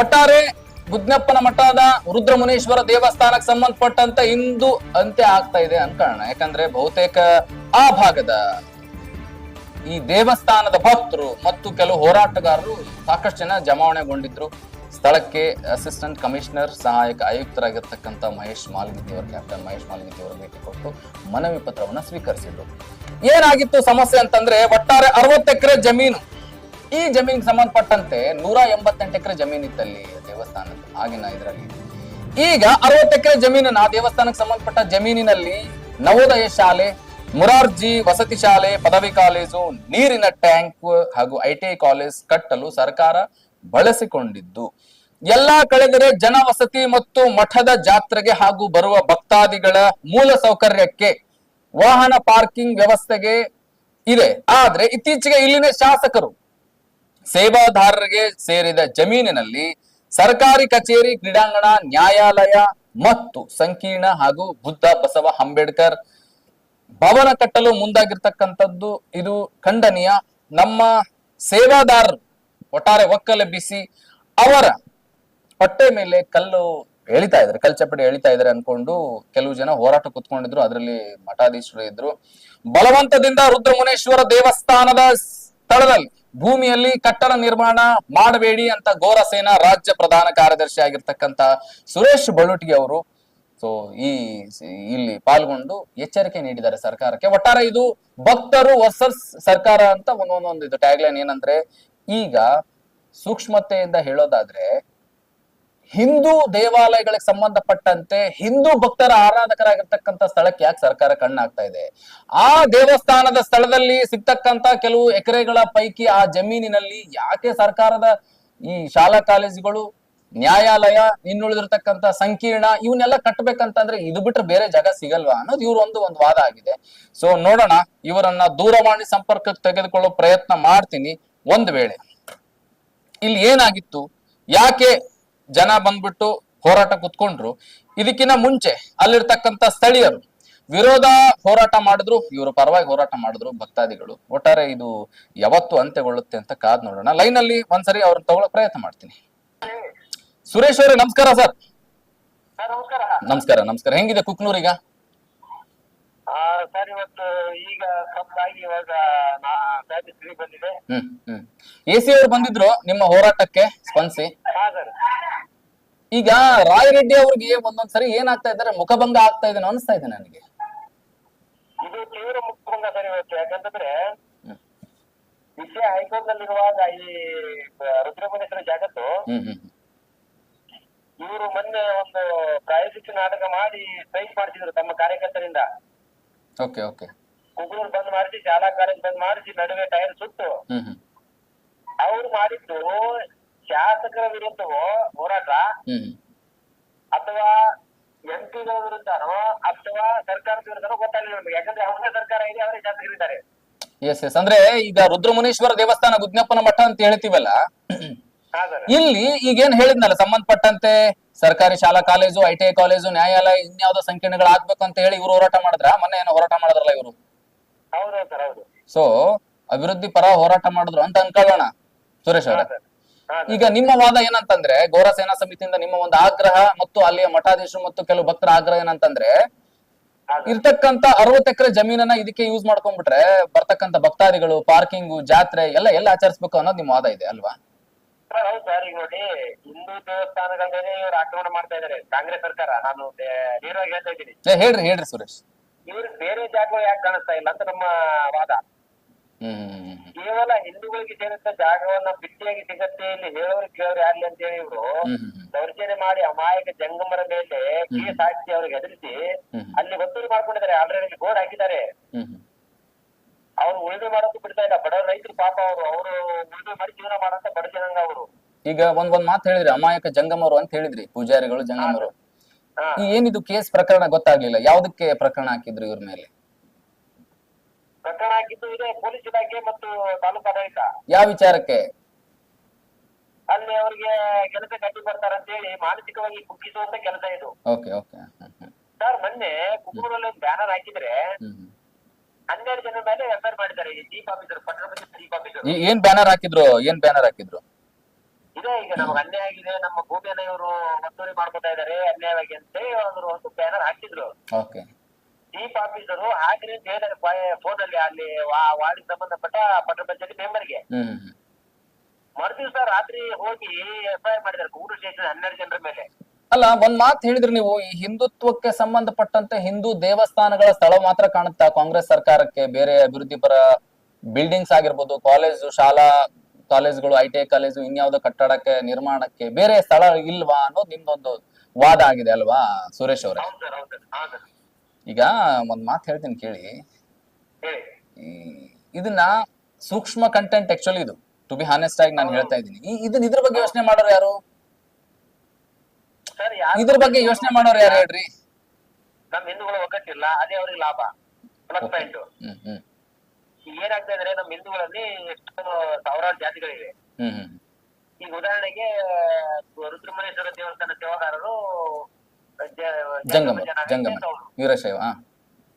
ಒಟ್ಟಾರೆ ಬುದ್ನಪ್ಪನ ಮಠದ ರುದ್ರಮುನೇಶ್ವರ ದೇವಸ್ಥಾನಕ್ಕೆ ಸಂಬಂಧಪಟ್ಟಂತ ಇಂದು ಅಂತ್ಯ ಆಗ್ತಾ ಇದೆ ಅನ್ಕೊಳ್ಳೋಣ ಯಾಕಂದ್ರೆ ಬಹುತೇಕ ಆ ಭಾಗದ ಈ ದೇವಸ್ಥಾನದ ಭಕ್ತರು ಮತ್ತು ಕೆಲವು ಹೋರಾಟಗಾರರು ಸಾಕಷ್ಟು ಜನ ಜಮಾವಣೆಗೊಂಡಿದ್ರು. ಸ್ಥಳಕ್ಕೆ ಅಸಿಸ್ಟೆಂಟ್ ಕಮಿಷನರ್, ಸಹಾಯಕ ಆಯುಕ್ತರಾಗಿರ್ತಕ್ಕಂಥ ಮಹೇಶ್ ಮಾಲ್ಗಿತ್ತಿ ಅವರು ಕ್ಯಾಪ್ಟನ್ ಮಹೇಶ್ ಮಾಲ್ಗಿತ್ತಿ ಅವರು ಭೇಟಿ ಕೊಟ್ಟು ಮನವಿ ಪತ್ರವನ್ನು ಸ್ವೀಕರಿಸಿದ್ರು. ಏನಾಗಿತ್ತು ಸಮಸ್ಯೆ ಅಂತಂದ್ರೆ ಒಟ್ಟಾರೆ ಅರವತ್ತು ಎಕರೆ ಜಮೀನು ಈ ಜಮೀನಿಗೆ ಸಂಬಂಧಪಟ್ಟಂತೆ ನೂರ ಎಂಬತ್ತೆಂಟು ಎಕರೆ ಜಮೀನು ಇತ್ತಲ್ಲಿ ದೇವಸ್ಥಾನ ಆಗಿನ ಇದರಲ್ಲಿ. ಈಗ ಅರವತ್ತು ಎಕರೆ ಜಮೀನನ್ನ ದೇವಸ್ಥಾನಕ್ಕೆ ಸಂಬಂಧಪಟ್ಟ ಜಮೀನಿನಲ್ಲಿ ನವೋದಯ ಶಾಲೆ, ಮುರಾರ್ಜಿ ವಸತಿ ಶಾಲೆ, ಪದವಿ ಕಾಲೇಜು, ನೀರಿನ ಟ್ಯಾಂಕ್ ಹಾಗೂ ಐಟಿಐ ಕಾಲೇಜ್ ಕಟ್ಟಲು ಸರ್ಕಾರ ಬಳಸಿಕೊಂಡಿದ್ದು. ಎಲ್ಲಾ ಕಳೆದರೆ ಜನವಸತಿ ಮತ್ತು ಮಠದ ಜಾತ್ರೆಗೆ ಹಾಗೂ ಬರುವ ಭಕ್ತಾದಿಗಳ ಮೂಲ ಸೌಕರ್ಯಕ್ಕೆ ವಾಹನ ಪಾರ್ಕಿಂಗ್ ವ್ಯವಸ್ಥೆಗೆ ಇದೆ. ಆದ್ರೆ ಇತ್ತೀಚೆಗೆ ಇಲ್ಲಿನ ಶಾಸಕರು ಸೇವಾದಾರರಿಗೆ ಸೇರಿದ ಜಮೀನಿನಲ್ಲಿ ಸರ್ಕಾರಿ ಕಚೇರಿ, ಕ್ರೀಡಾಂಗಣ, ನ್ಯಾಯಾಲಯ ಮತ್ತು ಸಂಕೀರ್ಣ ಹಾಗೂ ಬುದ್ಧ ಬಸವ ಅಂಬೇಡ್ಕರ್ ಭವನ ಕಟ್ಟಲು ಮುಂದಾಗಿರ್ತಕ್ಕಂಥದ್ದು ಇದು ಖಂಡನೀಯ. ನಮ್ಮ ಸೇವಾದಾರರು ಒಟ್ಟಾರೆ ಒಕ್ಕಲೆಬ್ಬಿಸಿ ಅವರ ಹೊಟ್ಟೆ ಮೇಲೆ ಕಲ್ಲು ಎಳಿತಾ ಇದ್ದಾರೆ ಕಲ್ಚಪಡಿ ಎಳಿತಾ ಇದ್ದಾರೆ ಅನ್ಕೊಂಡು ಕೆಲವು ಜನ ಹೋರಾಟ ಕುತ್ಕೊಂಡಿದ್ರು, ಅದರಲ್ಲಿ ಮಠಾಧೀಶರು ಇದ್ರು. ಬಲವಂತದಿಂದ ರುದ್ರಮುನೇಶ್ವರ ದೇವಸ್ಥಾನದ ಸ್ಥಳದಲ್ಲಿ ಭೂಮಿಯಲ್ಲಿ ಕಟ್ಟಡ ನಿರ್ಮಾಣ ಮಾಡಬೇಡಿ ಅಂತ ಘೋರಸೇನಾ ರಾಜ್ಯ ಪ್ರಧಾನ ಕಾರ್ಯದರ್ಶಿ ಆಗಿರ್ತಕ್ಕಂತ ಸುರೇಶ್ ಬಳುಟಿ ಅವರು ಸೊ ಈ ಇಲ್ಲಿ ಪಾಲ್ಗೊಂಡು ಎಚ್ಚರಿಕೆ ನೀಡಿದ್ದಾರೆ ಸರ್ಕಾರಕ್ಕೆ. ಒಟ್ಟಾರೆ ಇದು ಭಕ್ತರು ವರ್ಸಸ್ ಸರ್ಕಾರ ಅಂತ ಒಂದೊಂದೊಂದು ಇದು ಟ್ಯಾಗ್ಲೈನ್ ಏನಂದ್ರೆ ಈಗ ಸೂಕ್ಷ್ಮತೆಯಿಂದ ಹೇಳೋದಾದ್ರೆ ಹಿಂದೂ ದೇವಾಲಯಗಳಿಗೆ ಸಂಬಂಧಪಟ್ಟಂತೆ ಹಿಂದೂ ಭಕ್ತರ ಆರಾಧಕರಾಗಿರ್ತಕ್ಕಂಥ ಸ್ಥಳಕ್ಕೆ ಯಾಕೆ ಸರ್ಕಾರ ಕಣ್ಣಾಗ್ತಾ ಇದೆ? ಆ ದೇವಸ್ಥಾನದ ಸ್ಥಳದಲ್ಲಿ ಸಿಗ್ತಕ್ಕಂತ ಕೆಲವು ಎಕರೆಗಳ ಪೈಕಿ ಆ ಜಮೀನಿನಲ್ಲಿ ಯಾಕೆ ಸರ್ಕಾರದ ಈ ಶಾಲಾ ಕಾಲೇಜುಗಳು, ನ್ಯಾಯಾಲಯ, ಇನ್ನುಳಿದಿರ್ತಕ್ಕಂಥ ಸಂಕೀರ್ಣ ಇವನ್ನೆಲ್ಲ ಕಟ್ಟಬೇಕಂತಂದ್ರೆ ಇದು ಬಿಟ್ರೆ ಬೇರೆ ಜಾಗ ಸಿಗಲ್ವಾ ಅನ್ನೋದು ಇವ್ರ ಒಂದು ಒಂದು ವಾದ ಆಗಿದೆ. ಸೊ ನೋಡೋಣ, ಇವರನ್ನ ದೂರವಾಣಿ ಸಂಪರ್ಕಕ್ಕೆ ತೆಗೆದುಕೊಳ್ಳೋ ಪ್ರಯತ್ನ ಮಾಡ್ತೀನಿ ಒಂದ್ ವೇಳೆ. ಇಲ್ಲಿ ಏನಾಗಿತ್ತು? ಯಾಕೆ ಜನ ಬಂದ್ಬಿಟ್ಟು ಹೋರಾಟ ಕುತ್ಕೊಂಡ್ರು. ಇದಕ್ಕಿಂತ ಮುಂಚೆ ಅಲ್ಲಿರ್ತಕ್ಕಂತ ಸ್ಥಳೀಯರು ವಿರೋಧ ಹೋರಾಟ ಮಾಡಿದ್ರು ಇವರು ಪರವಾಗಿ ಹೋರಾಟ ಮಾಡಿದ್ರು ಭಕ್ತಾದಿಗಳು. ಒಟ್ಟಾರೆ ಇದು ಯಾವತ್ತು ಅಂತ್ಯಗೊಳ್ಳುತ್ತೆ ಅಂತ ಕಾದ್ ನೋಡೋಣ. ಲೈನ್ ಅಲ್ಲಿ ಒಂದ್ಸರಿ ಅವ್ರನ್ನ ತಗೊಳ್ಳೋ ಪ್ರಯತ್ನ ಮಾಡ್ತೀನಿ. ಸುರೇಶ್ ಅವರೇ ನಮಸ್ಕಾರ ಸರ್. ನಮಸ್ಕಾರ. ನಮಸ್ಕಾರ ಹೆಂಗಿದೆ ಕುಕ್ನೂರ್ ಈಗ? ಸರ್ ಇವತ್ತು ಇವಾಗ ಬಂದಿದೆ ಎ ಸಿ ಅವರು ಬಂದಿದ್ರು ನಿಮ್ಮ ಹೋರಾಟಕ್ಕೆ ಸ್ಪಂದಿಸಿ? ಹಾ ಸರ್. ಈಗ ರಾಯರೆಡ್ಡಿ ಅವ್ರಿಗೆ ಒಂದೊಂದ್ಸರಿ ಏನಾಗ್ತಾ ಇದ್ದಾರೆ ಮುಖಭಂಗ ಆಗ್ತಾ ಇದೆ ಅನಿಸ್ತಾ ಇದೆ ನನಗೆ. ಇದು ತೀವ್ರ ಮುಖಭಂಗ ಸರಿ ಇವತ್ತು. ಯಾಕಂತಂದ್ರೆ. ವಿಷಯ ಹೈಕೋರ್ಟ್ ನಲ್ಲಿರುವಾಗ ಈ ರುದ್ರಮುನೇಶ್ವರ ಜಾಗತ್ತು. ಇವರು ಮೊನ್ನೆ ಒಂದು ಪ್ರಾಯೋಜಿತ ನಾಟಕ ಮಾಡಿ ಸ್ಟ್ರೈಕ್ ಮಾಡಿಸಿದ್ರು ತಮ್ಮ ಕಾರ್ಯಕರ್ತರಿಂದ. Okay okay. ಬಂದ್ ಮಾಡಿಸಿ ಶಾಲಾ ಕಾಲೇಜ್ ಬಂದ್ ಮಾಡಿಸಿ ನಡುವೆ ಟೈರ್ ಸುಟ್ಟು ಅವ್ರು ಮಾಡಿದ್ದು ಶಾಸಕರ ವಿರುದ್ಧವೋ ಹೋರಾಟ ಅಥವಾ ಎಂಪಿಗಳ ವಿರುದ್ಧನೋ ಅಥವಾ ಸರ್ಕಾರದ ವಿರುದ್ಧನೋ ಗೊತ್ತಾಗಲಿಲ್ಲ ನಮಗೆ. ಯಾಕಂದ್ರೆ ಅವರೇ ಸರ್ಕಾರ ಇದೆ ಅವರೇ ಶಾಸಕರಿದ್ದಾರೆ. ಎಸ್ ಎಸ್ ಅಂದ್ರೆ ಈಗ ರುದ್ರಮುನೀಶ್ವರ ದೇವಸ್ಥಾನ ಗುದ್ನಪ್ಪನ ಮಠ ಅಂತ ಹೇಳ್ತೀವಲ್ಲ? ಇಲ್ಲಿ ಈಗ ಏನ್ ಹೇಳಿದ್ನಲ್ಲ ಸಂಬಂಧಪಟ್ಟಂತೆ ಸರ್ಕಾರಿ ಶಾಲಾ college I T I college ನ್ಯಾಯಾಲಯ ಇನ್ಯಾವುದೋ ಸಂಕೀರ್ಣಗಳು ಆಗ್ಬೇಕು ಅಂತ ಹೇಳಿ ಇವರು ಹೋರಾಟ ಮಾಡಿದ್ರ? ಮೊನ್ನೆ ಏನೋ ಹೋರಾಟ ಮಾಡಿದ್ರಲ್ಲ ಇವರು? ಸೊ ಅಭಿವೃದ್ಧಿ ಪರ ಹೋರಾಟ ಮಾಡಿದ್ರು ಅಂತ ಅನ್ಕೊಳ್ಳೋಣ ಸುರೇಶ್ ಅವರ. ಈಗ ನಿಮ್ಮ ವಾದ ಏನಂತಂದ್ರೆ ಗೌರ ಸೇನಾ ಸಮಿತಿಯಿಂದ ನಿಮ್ಮ ಒಂದು ಆಗ್ರಹ ಮತ್ತು ಅಲ್ಲಿಯ ಮಠಾಧೀಶರು ಮತ್ತು ಕೆಲವು ಭಕ್ತರ ಆಗ್ರಹ ಏನಂತಂದ್ರೆ. ಇರ್ತಕ್ಕಂತ ಅರವತ್ತು ಎಕರೆ ಜಮೀನನ್ನ ಇದಕ್ಕೆ ಯೂಸ್ ಮಾಡ್ಕೊಂಡ್ಬಿಟ್ರೆ ಬರ್ತಕ್ಕಂತ ಭಕ್ತಾದಿಗಳು ಪಾರ್ಕಿಂಗು ಜಾತ್ರೆ ಎಲ್ಲ ಎಲ್ಲ ಆಚರಿಸ್ಬೇಕು ಅನ್ನೋದು ನಿಮ್ಮ ವಾದ ಇದೆ ಅಲ್ವಾ? ಸರ್, ಈಗ ನೋಡಿ ಹಿಂದೂ ದೇವಸ್ಥಾನಗಳ ಮೇಲೆ ಇವರು ಆಕ್ರಮಣ ಮಾಡ್ತಾ ಇದ್ದಾರೆ ಕಾಂಗ್ರೆಸ್ ಸರ್ಕಾರ. ನಾನು ನೇರವಾಗಿ ಹೇಳ್ತಾ ಇದ್ದೀನಿ. ಹೇಳ್ರಿ ಹೇಳ್ರಿ ಸುರೇಶ್. ಇವ್ರಿಗೆ ಬೇರೆ ಜಾಗಗಳು ಯಾಕೆ ಕಾಣಿಸ್ತಾ ಇಲ್ಲ ಅಂತ ನಮ್ಮ ವಾದ. ಕೇವಲ ಹಿಂದೂಗಳಿಗೆ ಸೇರಿದ ಜಾಗವನ್ನ ಬಿಟ್ಟಿಯಾಗಿ ಸಿಗತ್ತೆ ಇಲ್ಲಿ ಹೇಳೋರು ಕೇಳೋರು ಯಾರ್ಲಿ ಅಂತ ಹೇಳಿ ಇವರು. ದೌರ್ಜನ್ಯ ಮಾಡಿ ಅಮಾಯಕ ಜಂಗಮರ ಮೇಲೆ ಕೇಸ್ ಹಾಕಿ ಅವ್ರಿಗೆ ಹೆದರಿಸಿ ಅಲ್ಲಿ ಒತ್ತುವರಿ ಮಾಡ್ಕೊಂಡಿದ್ದಾರೆ. ಆಲ್ರೆಡಿ ಬೋರ್ಡ್ ಹಾಕಿದ್ದಾರೆ. ಅವ್ರು ಉಳಿಮೆ ಮಾಡೋದು ಬಿಡ್ತಾ ಇಲ್ಲ. ಬಡವರು ರೈತರು ಪಾಪ ಅವರು. ಅವರು ಉಳಿದು ಮಾಡಿ ಜೀವನ ಮಾಡಂತ ಬಡ ಜನಾಂಗ ಅವರು. ಈಗ ಒಂದ್ ಒಂದ್ ಮಾತು ಹೇಳಿದ್ರಿ ಅಮಾಯಕ ಜಂಗಮರು ಅಂತ ಹೇಳಿದ್ರಿ ಪೂಜಾರಿಗಳು ಜಂಗಮರು. ಏನಿದು ಕೇಸ್ ಪ್ರಕರಣ ಗೊತ್ತಾಗ್ಲಿಲ್ಲ? ಯಾವ್ದಕ್ಕೆ ಪ್ರಕರಣ ಹಾಕಿದ್ರು ಇವ್ರ ಮೇಲೆ? ಪ್ರಕರಣ ಆಗಿದ್ದು ಇದು ಪೊಲೀಸ್ ಇಲಾಖೆ ಮತ್ತು ತಾಲೂಕು ಆಡಳಿತ. ಯಾವ ವಿಚಾರಕ್ಕೆ? ಅಲ್ಲಿ ಅವರಿಗೆ ಕೆಲಸ ಕಟ್ಟಿ ಬರ್ತಾರೆ ಅಂತ ಹೇಳಿ ಮಾನಸಿಕವಾಗಿ ಕುಗ್ಗಿಸುವಂತ ಕೆಲಸ ಇದು. Okay okay. ಸರ್ ಮೊನ್ನೆ ಕುಕ್ಕೂರಲ್ಲಿ ಒಂದು ಬ್ಯಾನರ್ ಹಾಕಿದ್ರೆ. ಹನ್ನೆರಡು ಜನ ಮೇಲೆ ಎಫ್ಐಆರ್ ಮಾಡಿದ್ದಾರೆ ಈ ಚೀಫ್ ಆಫೀಸರ್ ಪಟ್ಟಣ ಚೀಫ್ ಆಫೀಸರ್ ಏನ್ ಬ್ಯಾನರ್ ಹಾಕಿದ್ರು? ಏನ್ ಬ್ಯಾನರ್ ಹಾಕಿದ್ರು? ಇದೆ ಈಗ ನಮ್ಗೆ ಅನ್ಯಾಯ ಆಗಿದೆ ನಮ್ಮ ಭೂಮಿಯನ್ನ ಇವರು ಒತ್ತುವರಿ ಮಾಡ್ಕೊತಾ ಇದಾರೆ ಅನ್ಯಾಯವಾಗಿ ಅಂತ ಹೇಳಿ ಅವರು ಒಂದು ಬ್ಯಾನರ್ ಹಾಕಿದ್ರು. ಓಕೆ. ಚೀಫ್ ಆಫೀಸರು ಹಾಕ್ರಿ ಅಂತ ಹೇಳಿದಾರೆ. ಫೋನ್ ಅಲ್ಲಿ ಅಲ್ಲಿ ವಾರ್ಡಿಗೆ ಸಂಬಂಧಪಟ್ಟ ಪಟ್ಟಣ ಪಂಚಾಯತಿ ಮೆಂಬರ್ಗೆ. ಮರುದಿವಸ ರಾತ್ರಿ ಹೋಗಿ ಎಫ್ ಐ ಆರ್ ಮಾಡಿದ್ದಾರೆ ಕೂಡು ಸ್ಟೇಷನ್ ಹನ್ನೆರಡು ಜನರ ಮೇಲೆ. ಅಲ್ಲ ಒಂದ್ ಮಾತು ಹೇಳಿದ್ರಿ ನೀವು ಈ ಹಿಂದುತ್ವಕ್ಕೆ ಸಂಬಂಧಪಟ್ಟಂತೆ ಹಿಂದೂ ದೇವಸ್ಥಾನಗಳ ಸ್ಥಳ ಮಾತ್ರ ಕಾಣುತ್ತಾ ಕಾಂಗ್ರೆಸ್ ಸರ್ಕಾರಕ್ಕೆ? ಬೇರೆ ಅಭಿವೃದ್ಧಿ ಪರ ಬಿಲ್ಡಿಂಗ್ಸ್ ಆಗಿರ್ಬೋದು ಕಾಲೇಜು ಶಾಲಾ ಕಾಲೇಜುಗಳು ಐ ಟಿ ಐ ಕಾಲೇಜು ಇನ್ಯಾವುದೋ ಕಟ್ಟಡಕ್ಕೆ ನಿರ್ಮಾಣಕ್ಕೆ ಬೇರೆ ಸ್ಥಳ ಇಲ್ವಾ ಅನ್ನೋದು ನಿಮ್ದೊಂದು ವಾದ ಆಗಿದೆ ಅಲ್ವಾ ಸುರೇಶ್ ಅವರೇ? ಈಗ ಒಂದ್ ಮಾತು ಹೇಳ್ತೀನಿ ಕೇಳಿ. ಈ ಇದನ್ನ ಸೂಕ್ಷ್ಮ ಕಂಟೆಂಟ್ ಆಕ್ಚುಲಿ ಇದು. ಟು ಬಿ ಹಾನೆಸ್ಟ್ ಆಗಿ ನಾನು ಹೇಳ್ತಾ ಇದ್ದೀನಿ. ಈ- ಇದನ್ನ ಇದ್ರ ಬಗ್ಗೆ ಯೋಚನೆ ಮಾಡೋರು ಯಾರು? ಸರ್ ಯಾರು ಇದ್ರ ಬಗ್ಗೆ ಯೋಚನೆ ಮಾಡೋರು ಯಾರು ಹೇಳ್ರಿ? ನಮ್ಮ ಹಿಂದೂಗಳು ಒಗ್ಗಟ್ಟಿಲ್ಲ ಅದೇ ಅವ್ರಿಗೆ ಲಾಭ. Plus point hmm hmm. ಈಗ ಏನಾಗ್ತಾ ಇದ್ರೆ ನಮ್ ಹಿಂದೂಗಳಲ್ಲಿ ಎಷ್ಟು ಸಾವಿರಾರು ಜಾತಿಗಳಿವೆ. ಹ್ಮ್ ಹ್ಮ್ ಈಗ ಉದಾಹರಣೆಗೆ ರುದ್ರಮಣೇಶ್ವರ ದೇವಸ್ಥಾನ ಸೇವಾದಾರರು ಜಂಗಮ ಜಂಗಮ ವೀರಶೈವ ಹಾ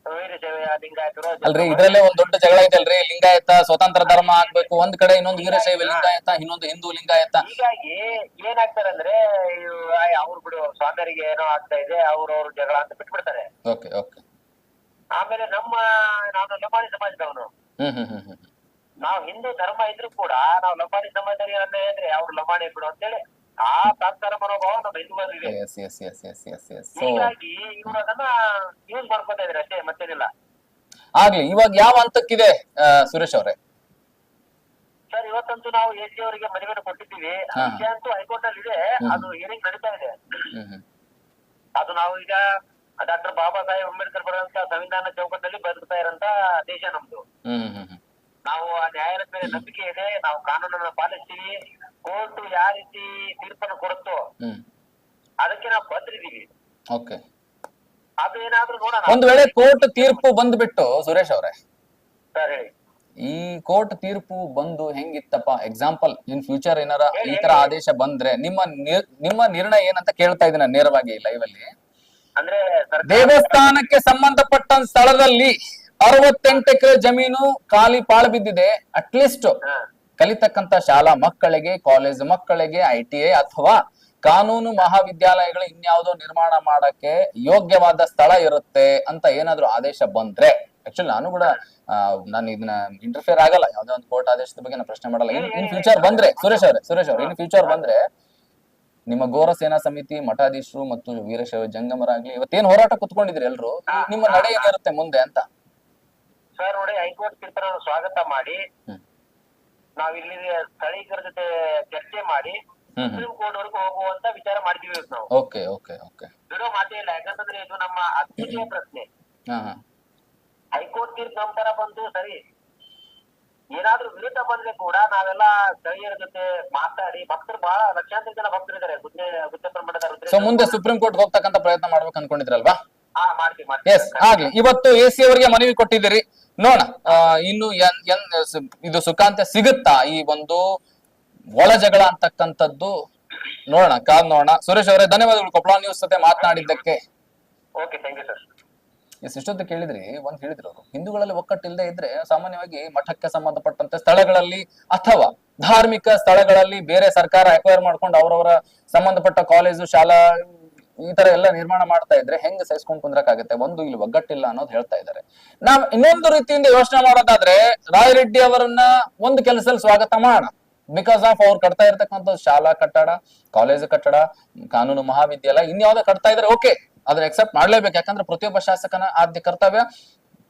ವೀರಶೈವ ಲಿಂಗಾಯತರು ಅಲ್ರಿ ಇದ್ರಲ್ಲೇ ಒಂದ್ ದೊಡ್ಡ ಜಗಳ ಐತಲ್ರಿ ಲಿಂಗಾಯತ ಸ್ವತಂತ್ರ ಧರ್ಮ ಆಗ್ಬೇಕು. ಒಂದ್ ಕಡೆ ಇನ್ನೊಂದು ವೀರಶೈವ ಲಿಂಗಾಯತ ಇನ್ನೊಂದು ಹಿಂದೂ ಲಿಂಗಾಯತ. ಹೀಗಾಗಿ ಏನಾಗ್ತಾರಂದ್ರೆ ಅವ್ರು ಬಿಡು ಸ್ವಾಮಿಯರಿಗೆ ಏನೋ ಆಗ್ತಾ ಇದೆ ಅವ್ರವ್ರ ಜಗಳ ಅಂತ ಬಿಟ್ಬಿಡ್ತಾರೆ. Okay okay. ಆಮೇಲೆ ನಮ್ಮ ನಾನು ಲಂಬಾಣಿ ಸಮಾಜದವನು. ನಾವು ಹಿಂದೂ ಧರ್ಮ ಇದ್ರು ಕೂಡ ನಾವು ಲಂಬಾಣಿ ಸಮಾಜದವ್ರಿಗೆ ಏನಂದ್ರೆ ಅವ್ರು ಲಂಬಾಣಿ ಬಿಡು ಅಂತೇಳಿ ಆ ತಾತ್ಸಾರ ಮನೋಭಾವ ನಮ್ಮ ಹಿಂದೂಗಳಲ್ಲಿ yes yes yes yes yes yes so ಹೀಗಾಗಿ ಇವರು ಅದನ್ನ ಯೂಸ್ ಮಾಡ್ಕೊತಾ ಇದ್ರೆ ಅಷ್ಟೇ ಮತ್ತೇನಿಲ್ಲ. ಆಗ್ಲಿ ಇವಾಗ ಯಾವ ಹಂತಕ್ಕಿದೆ ಆ, ಸುರೇಶ್ ಅವ್ರೆ? ಸರ್ ಇವತ್ತಂತೂ ನಾವು ಎ ಸಿ ಅವರಿಗೆ ಮನವಿಯನ್ನು ಕೊಟ್ಟಿದ್ದೀವಿ. ಆ ವಿಷಯ ಅಂತೂ ಹೈಕೋರ್ಟ್ ಅಲ್ಲಿ ಇದೆ ಅದು ಹಿಯರಿಂಗ್ ನಡೀತಾ ಇದೆ. ಹ್ಮ್ ಹ್ಮ್. ಅದು ನಾವು ಈಗ ಡಾಕ್ಟರ್ ಬಾಬಾ ಸಾಹೇಬ್ ಅಂಬೇಡ್ಕರ್ ಬರೆದಂತ ಸಂವಿಧಾನ ಚೌಕದಲ್ಲಿ ಬದುಕ್ತಾ ಇರೋಂತ ದೇಶ ನಮ್ದು. ಹ್ಮ್ ಹ್ಮ್ ಹ್ಮ್. ನಾವು ಆ ನ್ಯಾಯಾಲಯದ ಮೇಲೆ ನಂಬಿಕೆ ಇದೆ ನಾವು ಕಾನೂನನ್ನ ಪಾಲಿಸ್ತೀವಿ. ಕೋರ್ಟ್ ಯಾವ ರೀತಿ ತೀರ್ಪನ್ನು ಕೊಡುತ್ತೋ ಅದಕ್ಕೆ ನಾವು ಬದ್ರಿದೀವಿ ಓಕೆ. ಅದು ಏನಾದ್ರೂ ನೋಡೋಣ. ಒಂದ್ ವೇಳೆ ಕೋರ್ಟ್ ತೀರ್ಪು ಬಂದ್ಬಿಟ್ಟು ಸುರೇಶ್ ಅವ್ರೆ. ಸರ್ ಹೇಳಿ. ಈ ಕೋರ್ಟ್ ತೀರ್ಪು ಬಂದು ಹೆಂಗಿತ್ತಪ್ಪ? ಎಕ್ಸಾಂಪಲ್ ಇನ್ ಫ್ಯೂಚರ್ ಏನಾರ ಈ ತರ ಆದೇಶ ಬಂದ್ರೆ ನಿಮ್ಮ ನಿರ್- ನಿಮ್ಮ ನಿರ್ಣಯ ಏನಂತ ಕೇಳ್ತಾ ಇದ್ದೀನಿ ನಾನು ನೇರವಾಗಿ ಲೈವ್ ಅಲ್ಲಿ? ಅಂದ್ರೆ ಸರ್ಕಾರ ದೇವಸ್ಥಾನಕ್ಕೆ ಸಂಬಂಧಪಟ್ಟ ಸ್ಥಳದಲ್ಲಿ ಅರವತ್ತೆಂಟು ಎಕರೆ ಜಮೀನು ಖಾಲಿ ಪಾಳು ಬಿದ್ದಿದೆ. ಅಟ್ಲೀಸ್ಟ್ ಹಾ. ಕಲಿತಕ್ಕಂತ ಶಾಲಾ ಮಕ್ಕಳಿಗೆ ಕಾಲೇಜ್ ಮಕ್ಕಳಿಗೆ ಐ ಟಿ ಐ ಅಥವಾ ಕಾನೂನು ಮಹಾವಿದ್ಯಾಲಯಗಳು ಇನ್ಯಾವುದೋ ನಿರ್ಮಾಣ ಮಾಡಕ್ಕೆ ಯೋಗ್ಯವಾದ ಸ್ಥಳ ಇರುತ್ತೆ ಅಂತ ಏನಾದ್ರೂ ಆದೇಶ ಬಂದ್ರೆ ಆಕ್ಚುಲಿ ನಾನು ಕೂಡ ನಾನು ಇದನ್ನ ಇಂಟರ್ಫಿಯರ್ ಆಗಲ್ಲ. ಯಾವ್ದೋ ಒಂದು ಕೋರ್ಟ್ ಆದೇಶದ ಬಗ್ಗೆ ನಾನು ಪ್ರಶ್ನೆ ಮಾಡಲ್ಲ. ಇನ್ ಇನ್ ಫ್ಯೂಚರ್ ಬಂದ್ರೆ ಸುರೇಶ್ ಅವ್ರೆ ಸುರೇಶ್ ಅವ್ರೆ ಇನ್ ಫ್ಯೂಚರ್ ಬಂದ್ರೆ ನಿಮ್ಮ ಘೋರ ಸೇನಾ ಸಮಿತಿ ಮಠಾಧೀಶರು ಮತ್ತು ವೀರಶೈವ ಜಂಗಮರಾಗ್ಲಿ ಇವತ್ತೇನ್ ಹೋರಾಟ ಕುತ್ಕೊಂಡಿದ್ರಿ ಎಲ್ರು? ನಿಮ್ಮ ನಡೆ ಏನಿರುತ್ತೆ ಮುಂದೆ ಅಂತ? ಸರ್ ನೋಡಿ ಹೈಕೋರ್ಟ್ ತೀರ್ಪನ್ನು ಸ್ವಾಗತ ಮಾಡಿ. ನಾವ್ ಇಲ್ಲಿ ಸ್ಥಳೀಕರ ಜೊತೆ ಚರ್ಚೆ ಮಾಡಿ ಸುಪ್ರೀಂ ಕೋರ್ಟ್ ವರೆಗೂ ಹೋಗುವಂತ ವಿಚಾರ ಮಾಡಿದೀವಿ ಇವತ್ತು ನಾವು. Okay okay okay. ಬಿಡೋ ಮಾತೇ ಇಲ್ಲ ಯಾಕಂತಂದ್ರೆ ಇದು ನಮ್ಮ ಅತ್ಯುತ್ತಮ ಪ್ರಶ್ನೆ. ಹೈಕೋರ್ಟ್ ತೀರ್ಪು ನಂತರ ತರ ಬಂತು ಸರಿ ಏನಾದ್ರೂ ವಿರುದ್ಧ ಬಂದ್ರೆ ಕೂಡ ನಾವೆಲ್ಲ ಸ್ಥಳೀಯರ ಜೊತೆ ಮಾತಾಡಿ ಭಕ್ತರು ಬಹಳ ಲಕ್ಷಾಂತರ ಜನ ಭಕ್ತರಿದ್ದಾರೆ ಗುದ್ದೆ ಗುದ್ದೆ ಮುಂದೆ ಸುಪ್ರೀಂ ಕೋರ್ಟ್ ಹೋಗ್ತಕ್ಕಂತ ಪ್ರಯತ್ನ ಮಾಡ್ಬೇಕು ಅನ್ಕೊಂಡಿದ್ರಲ್ವಾ? ಎಸ್ ಆಗ್ಲಿ. ಇವತ್ತು ಎ ಸಿ ಅವರಿಗೆ ಮನವಿ ಕೊಟ್ಟಿದ್ದೀರಿ. ನೋಡ ಇನ್ನು ಎನ್ ಎನ್ ಇದು ಸುಖಾಂತ್ಯ ಸಿಗುತ್ತಾ? ಈ ಒಂದು ಒಳ ಜಗಳ ಅಂತಕ್ಕಂಥದ್ದು? ನೋಡೋಣ ಕಾದ್ ನೋಡೋಣ. ಸುರೇಶ್ ಅವರೇ ಧನ್ಯವಾದಗಳು. ಕೊಪ್ಪಳ ನ್ಯೂಸ್ ಜೊತೆ ಮಾತನಾಡಿದ್ದಕ್ಕೆ. ಎಸ್ ಇಷ್ಟೊತ್ತು ಕೇಳಿದ್ರಿ? ಒಂದ್ ಹೇಳಿದ್ರು ಅವರು. ಹಿಂದೂಗಳಲ್ಲಿ ಒಕ್ಕಟ್ಟಿಲ್ಲದೆ ಇದ್ರೆ ಸಾಮಾನ್ಯವಾಗಿ ಮಠಕ್ಕೆ ಸಂಬಂಧಪಟ್ಟಂತೆ ಸ್ಥಳಗಳಲ್ಲಿ ಅಥವಾ ಧಾರ್ಮಿಕ ಸ್ಥಳಗಳಲ್ಲಿ ಬೇರೆ ಸರ್ಕಾರ ಅಕ್ವೈರ್ ಮಾಡ್ಕೊಂಡು ಅವರವರ ಸಂಬಂಧಪಟ್ಟ ಕಾಲೇಜು ಶಾಲಾ ಈ ತರ ಎಲ್ಲ ನಿರ್ಮಾಣ ಮಾಡ್ತಾ ಇದ್ರೆ ಹೆಂಗ್ ಸಹಿಸ್ಕೊಂಡ್ ಕುಂದ್ರಕ್ಕಾಗತ್ತೆ, ಒಂದು ಇಲ್ಲಿ ಒಗ್ಗಟ್ಟಿಲ್ಲ ಅನ್ನೋದು ಹೇಳ್ತಾ ಇದ್ದಾರೆ ನಾವ್ ಇನ್ನೊಂದು ರೀತಿಯಿಂದ ಯೋಚನೆ ಮಾಡೋದಾದ್ರೆ ರಾಯ್ ರೆಡ್ಡಿ ಅವರನ್ನ ಒಂದು ಕೆಲಸದಲ್ಲಿ ಸ್ವಾಗತ ಮಾಡ. ಬಿಕಾಸ್ ಆಫ್ ಅವ್ರು ಕಟ್ತಾ ಇರ್ತಕ್ಕಂಥ ಶಾಲಾ ಕಟ್ಟಡ ಕಾಲೇಜು ಕಟ್ಟಡ, ಕಾನೂನು ಮಹಾವಿದ್ಯಾಲಯ ಇನ್ಯಾವುದೋ ಕಟ್ತಾ ಇದ್ರೆ ಓಕೆ ಅದನ್ನ ಎಕ್ಸೆಪ್ಟ್ ಮಾಡ್ಲೇಬೇಕು. ಯಾಕಂದ್ರೆ ಪ್ರತಿಯೊಬ್ಬ ಶಾಸಕನ ಆದ್ಯ ಕರ್ತವ್ಯ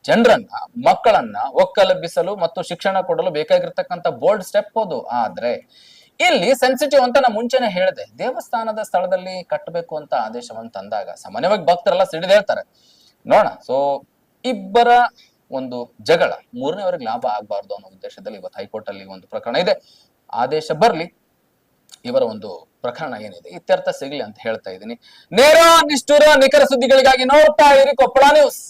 ಜನರನ್ನ, ಮಕ್ಕಳನ್ನ ಒಕ್ಕಲಬ್ಬಿಸಲು ಮತ್ತು ಶಿಕ್ಷಣ ಕೊಡಲು ಬೇಕಾಗಿರ್ತಕ್ಕಂಥ ಬೋಲ್ಡ್ ಸ್ಟೆಪ್ ಅದು. ಆದ್ರೆ ಇಲ್ಲಿ ಸೆನ್ಸಿಟಿವ್ ಅಂತ ನಾ ಮುಂಚೆನೆ ಹೇಳಿದೆ. ದೇವಸ್ಥಾನದ ಸ್ಥಳದಲ್ಲಿ ಕಟ್ಟಬೇಕು ಅಂತ ಆದೇಶವನ್ನು ತಂದಾಗ ಸಾಮಾನ್ಯವಾಗಿ ಭಕ್ತರೆಲ್ಲ ಸಿಡಿದೇಳ್ತಾರೆ ನೋಡೋಣ. ಸೊ ಇಬ್ಬರ ಒಂದು ಜಗಳ ಮೂರನೇವರೆಗೆ ಲಾಭ ಆಗ್ಬಾರ್ದು ಅನ್ನೋ ಉದ್ದೇಶದಲ್ಲಿ ಇವತ್ತು ಹೈಕೋರ್ಟ್ ಅಲ್ಲಿ ಒಂದು ಪ್ರಕರಣ ಇದೆ. ಆದೇಶ ಬರ್ಲಿ. ಇವರ ಒಂದು ಪ್ರಕರಣ ಏನಿದೆ? ಇತ್ಯರ್ಥ ಸಿಗ್ಲಿ ಅಂತ ಹೇಳ್ತಾ ಇದ್ದೀನಿ. ನೇರ, ನಿಷ್ಠುರ, ನಿಖರ ಸುದ್ದಿಗಳಿಗಾಗಿ ನೋಡ್ತಾ ಇರಿ ಕೊಪ್ಪಳ ನ್ಯೂಸ್